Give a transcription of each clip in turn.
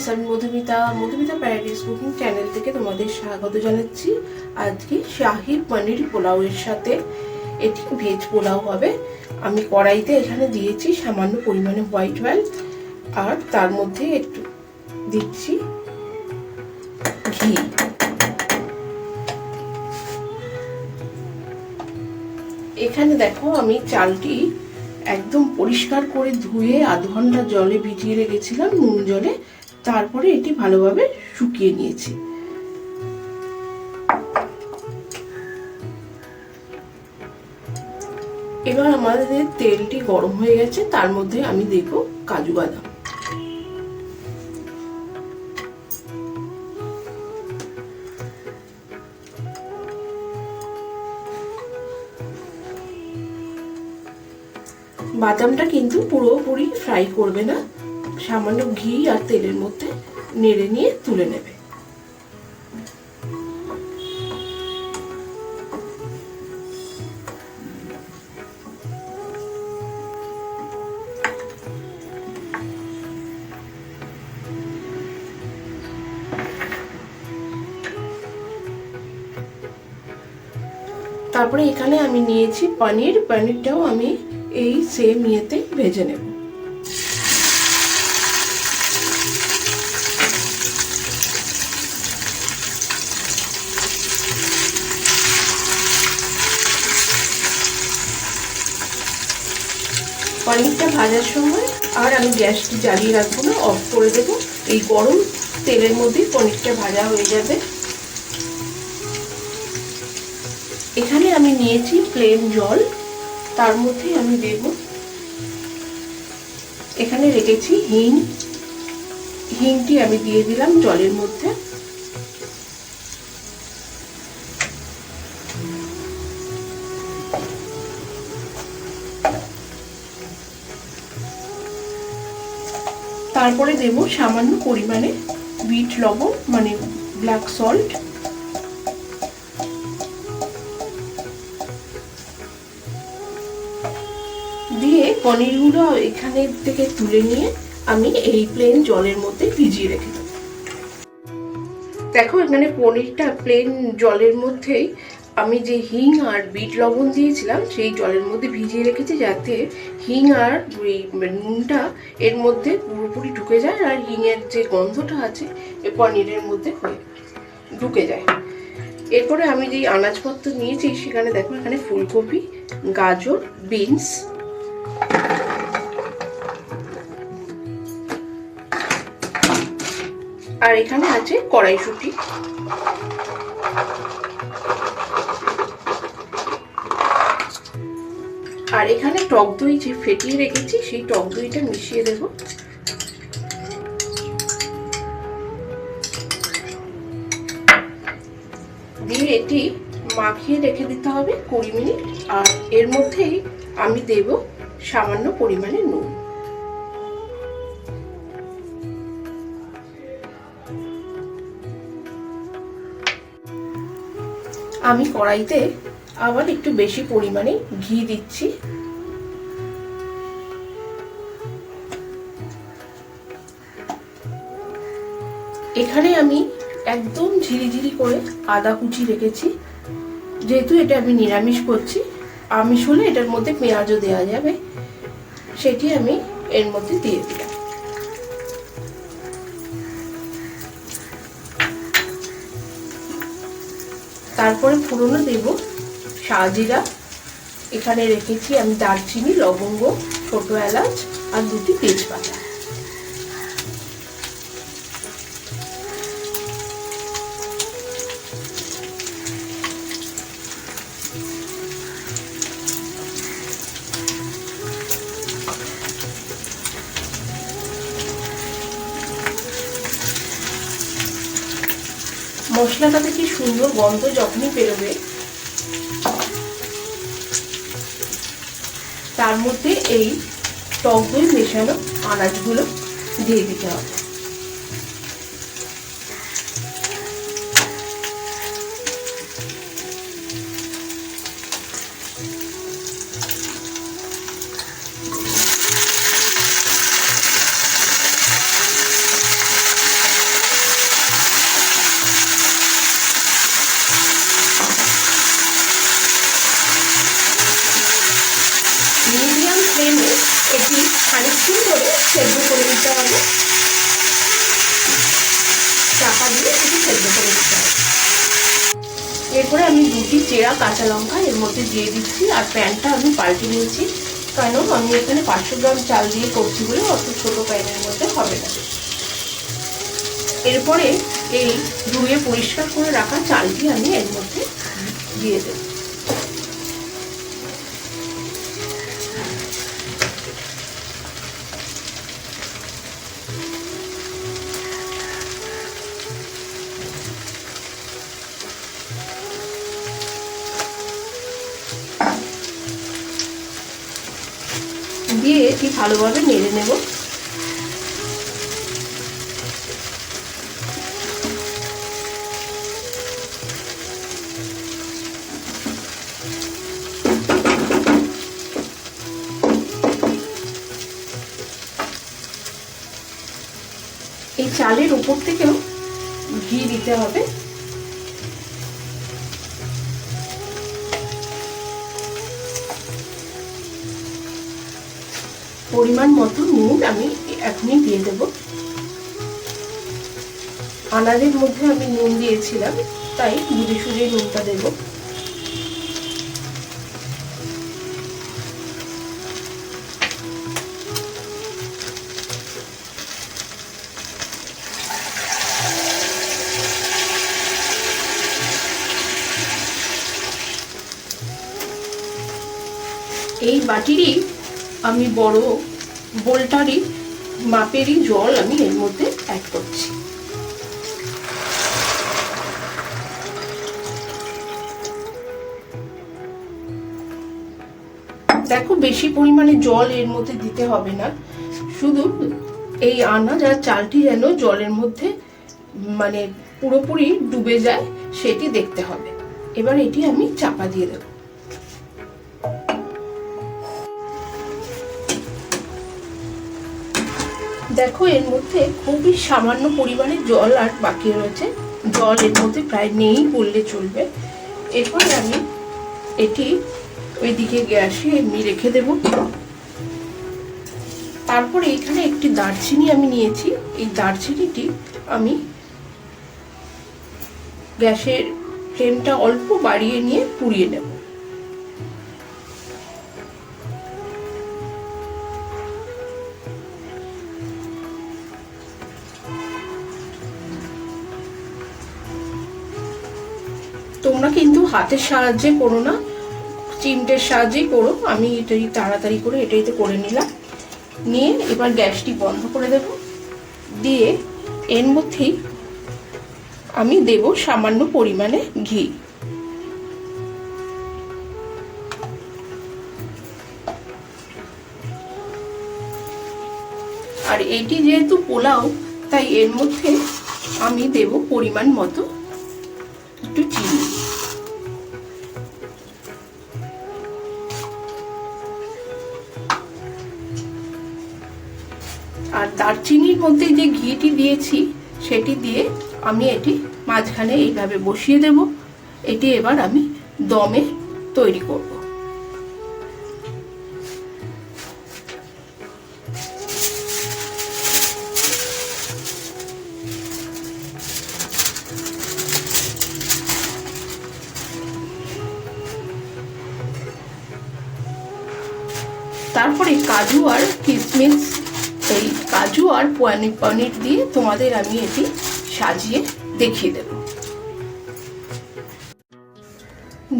Viewers আমি Madhumita Madhumita paradise cooking channel থেকে তোমাদের স্বাগত জানাচ্ছি। আজকে শাহি পনির পোলাওয়ের সাথে এটি ভেজ পোলাও হবে। আমি কড়াইতে এখানে দিয়েছি সামান্য পরিমাণে হোয়াইট অয়েল আর তার মধ্যে একটু দিচ্ছি ঘি। এখানে দেখো, আমি চালটি একদম পরিষ্কার করে ধুয়ে আধ ঘণ্টা জলে ভিজিয়ে রেখেছিলাম, নুন জলে। তারপরে এটি ভালোভাবে শুকিয়ে নিয়েছি। এবার আমাদের তেলটি গরম হয়ে গেছে, তার মধ্যে আমি দেখব কাজু বাদাম। বাদামটা কিন্তু পুরোপুরি ফ্রাই করবে না। সামান্য ঘি আর তেলের মধ্যে নেড়ে নিয়ে তুলে নেবে। তারপরে এখানে আমি নিয়েছি পনির। পানিরটাও আমি এই সেম ইয়েতে ভেজে নেব। পনিরটা ভাজার সময় আর আমি গ্যাসটি জ্বালিয়ে রাখব না অফ করে দেবো। এই গরম তেলের মধ্যেই পনিরটা ভাজা হয়ে যাবে। এখানে আমি নিয়েছি প্লেন জল, তার মধ্যে আমি দেব। এখানে রেখেছি হিং। হিংটি আমি দিয়ে দিলাম জলের মধ্যে। তারপরে দেব সামান্য পরিমাণে বিট লবণ মানে ব্ল্যাক সল্ট দিয়ে পনিরগুলো এখানে থেকে তুলে নিয়ে আমি এই প্লেন জলের মধ্যে ভিজিয়ে রেখে দেবো। দেখো, এখানে পনিরটা প্লেন জলের মধ্যেই আমি যে হিং আর বিট লবণ দিয়েছিলাম, সেই জলের মধ্যে ভিজিয়ে রেখেছি যাতে হিং আর ওই নুনটা এর মধ্যে পুরোপুরি ঢুকে যায় আর হিংয়ের যে গন্ধটা আছে এই পনিরের মধ্যে ঢুকে যায়। এরপরে আমি যেই আনাজপত্র নিয়েছি, সেখানে দেখো এখানে ফুলকপি, গাজর, বিনস। আর এখানে আছে কড়াইশুটি। আর এখানে টক দই যে ফেটিয়ে রেখেছি, সেই টক দইটা মিশিয়ে দেব। দিয়ে এটি মাখিয়ে রেখে দিতে হবে কুড়ি মিনিট, আর এর মধ্যেই আমি দেব সামান্য পরিমাণে নুন। আমি কড়াইতে আবার একটু বেশি পরিমাণে ঘি দিচ্ছি। এখানে আমি একদম ঝিরিঝিরি করে আদা কুচি রেখেছি। যেহেতু এটা আমি নিরামিষ করছি, আমিষ হলে এটার মধ্যে পেঁয়াজও দেওয়া যাবে। সেটি আমি এর মধ্যে দিয়ে দিলাম। তারপরে ফুরনো দেব। শাহজিরা এখানে রেখেছি আমি দারচিনি, লবঙ্গ, ছোটো এলাচ আর দুটি তেজপাতা। মশলাটাতে কি সুন্দর গন্ধ যখনই বেরোবে তার মধ্যে এই টক দই মেশানো আনাজগুলো দিয়ে দিতে হবে। সেদ্ধ করে দিতে হবে। চাপা দিয়ে একটু সেদ্ধ করে দিতে হবে। এরপরে আমি দুটি চেরা কাঁচা লঙ্কা এর মধ্যে দিয়ে দিচ্ছি আর প্যানটা আমি পাল্টে নিয়েছি। কারণ আমি এখানে পাঁচশো গ্রাম চাল দিয়ে করছি বলে অত ছোটো প্যানের মধ্যে হবে না। এরপরে এই ধুয়ে পরিষ্কার করে রাখা চালটি আমি এর মধ্যে দিয়ে দেব। দিয়ে এটি ভালোভাবে নেড়ে নেব। এই চালের উপর থেকেও ঘি দিতে হবে। পরিমাণ মতো নুন আমি এখনই দিয়ে দেব। আনারের মধ্যে আমি নুন দিয়েছিলাম, তাই বুঝে সুঝে নুনটা দেব। এই বাটিরই আমি বড় বোলটারই, মাপেরই জল আমি এর মধ্যে অ্যাড করছি। দেখো, বেশি পরিমাণে জল এর মধ্যে দিতে হবে না। শুধু এই আনাজ আর চালটি যেন জলের মধ্যে মানে পুরোপুরি ডুবে যায়, সেটি দেখতে হবে। এবার এটি আমি চাপা দিয়ে দেবো। দেখো, এর মধ্যে খুবই সামান্য পরিমাণে জল আর বাকি রয়েছে। জল এর মধ্যে প্রায় নেই বললে চলবে। এরপরে আমি এটি ওইদিকে গ্যাসে এমনি রেখে দেব। তারপরে এখানে একটি দারচিনি আমি নিয়েছি। এই দারচিনিটি আমি গ্যাসের ফ্লেমটা অল্প বাড়িয়ে নিয়ে পুড়িয়ে নেব। হাতের সাহায্যে করো না, চিমটের সাহায্যেই করো। আমি এটাই তাড়াতাড়ি করে এটাই তো করে নিলাম। নিয়ে এবার গ্যাসটি বন্ধ করে দেব। দিয়ে এর মধ্যেই আমি দেব সামান্য পরিমাণে ঘি। আর এটি যেহেতু পোলাও, তাই এর মধ্যে আমি দেব পরিমাণ মতো একটু চিনি। আর দারচিনির মধ্যে যে ঘিটি দিয়েছি, সেটি দিয়ে আমি এটি মাঝখানে এইভাবে বসিয়ে দেব। এটি এবার আমি দমে তৈরি করব। তারপরে কাজু আর কিশমিশ এই কাজু আর পনির পনির দিয়ে তোমাদের আমি এটি সাজিয়ে দেখিয়ে দেব।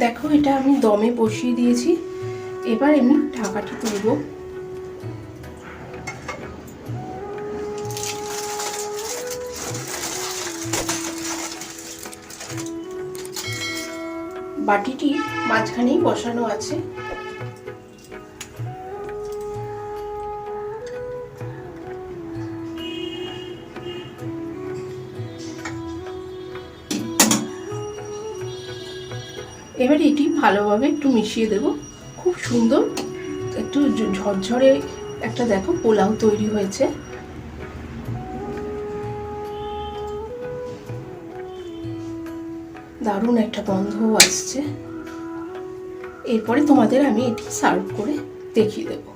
দেখো, এটা আমি দমে বসিয়ে দিয়েছি। এবার আমি ঢাকাটি তুলব। বাটিটি মাঝখানেই বসানো আছে। এবার এটি ভালোভাবে একটু মিশিয়ে দেব। খুব সুন্দর, একটু ঝরঝরে একটা দেখো পোলাও তৈরি হয়েছে। দারুণ একটা গন্ধও আসছে। এরপরে তোমাদের আমি এটি সার্ভ করে দেখিয়ে দেবো।